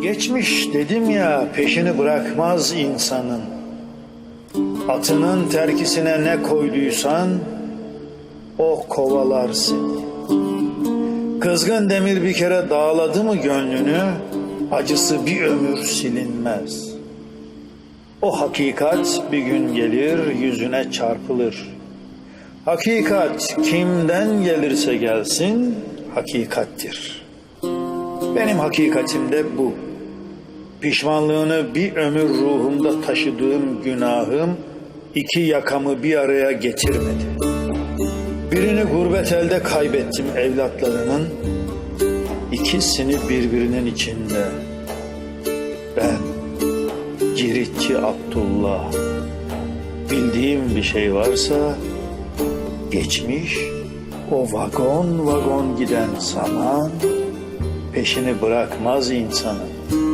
Geçmiş dedim ya peşini bırakmaz insanın. Atının terkisine ne koyduysan o kovalar seni. Kızgın demir bir kere dağladı mı gönlünü acısı bir ömür silinmez. O hakikat bir gün gelir yüzüne çarpılır. Hakikat kimden gelirse gelsin hakikattir. Benim hakikatim de bu. Pişmanlığını bir ömür ruhumda taşıdığım günahım iki yakamı bir araya getirmedi. Birini gurbet elde kaybettim evlatlarımın, ikisini birbirinin içinde. Ben Ciritçi Abdullah. Bildiğim bir şey varsa geçmiş o vagon vagon giden zaman peşini bırakmaz insanın.